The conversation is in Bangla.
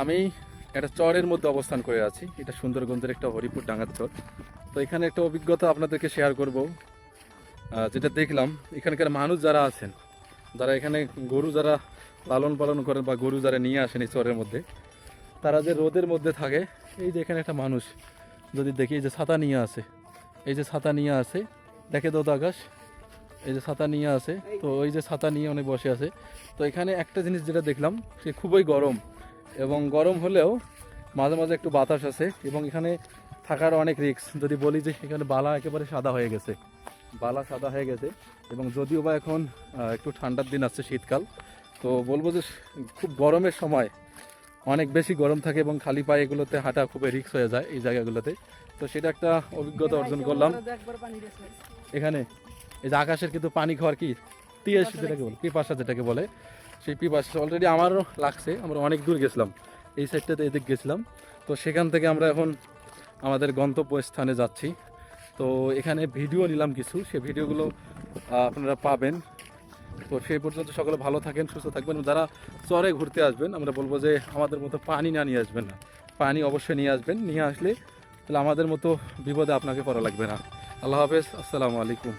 আমি একটা চরের মধ্যে অবস্থান করে আছি। এটা সুন্দরগঞ্জের একটা হরিপুর ডাঙ্গার চর। তো এখানে একটা অভিজ্ঞতা আপনাদেরকে শেয়ার করব। যেটা দেখলাম, এখানকার মানুষ যারা আছেন, যারা এখানে গরু যারা লালন পালন করেন বা গরু যারা নিয়ে আসেন এই চরের মধ্যে, তারা যে রোদের মধ্যে থাকে, এই যে এখানে একটা মানুষ যদি দেখি, এই যে ছাতা নিয়ে আসে, এই যে ছাতা নিয়ে আসে, দেখে তো আকাশ এই যে ছাতা নিয়ে আসে, তো ওই যে ছাতা নিয়ে অনেক বসে আছে। তো এখানে একটা জিনিস যেটা দেখলাম, সে খুবই গরম। এবং গরম হলেও মাঝে মাঝে একটু বাতাস আছে এবং এখানে থাকার অনেক রিস্ক। যদি বলি যে এখানে বালা একেবারে সাদা হয়ে গেছে। বালা সাদা হয়ে গেছে এবং যদিও বা এখন একটু ঠান্ডার দিন আসছে শীতকাল তো বলব যে খুব গরমের সময় অনেক বেশি গরম থাকে এবং খালি পায়ে এগুলোতে হাঁটা খুবই রিস্ক হয়ে যায় এই জায়গাগুলোতে। তো সেটা একটা অভিজ্ঞতা অর্জন করলাম। এখানে এই যে আকাশের কিন্তু পানি খাওয়ার কি তিয়াস যেটাকে বলে পিপাসা যেটাকে বলে সেই পিপাসা অলরেডি আমারও লাগছে আমরা অনেক দূর গেছিলাম। এই সাইডটাতে এদিক গেছিলাম। তো সেখান থেকে আমরা এখন আমাদের গন্তব্য স্থানে যাচ্ছি। তো এখানে ভিডিও নিলাম কিছু সেই ভিডিওগুলো আপনারা পাবেন। তো সেই পর্যন্ত সকলে ভালো থাকেন সুস্থ থাকবেন। যারা চরে ঘুরতে আসবেন আমরা বলব যে আমাদের মতো পানি না নিয়ে আসবেন না। পানি অবশ্যই নিয়ে আসবেন নিয়ে আসলে তাহলে আমাদের মতো বিপদে আপনাকে পড়া লাগবে না। আল্লাহ হাফেজ আসসালামু আলাইকুম।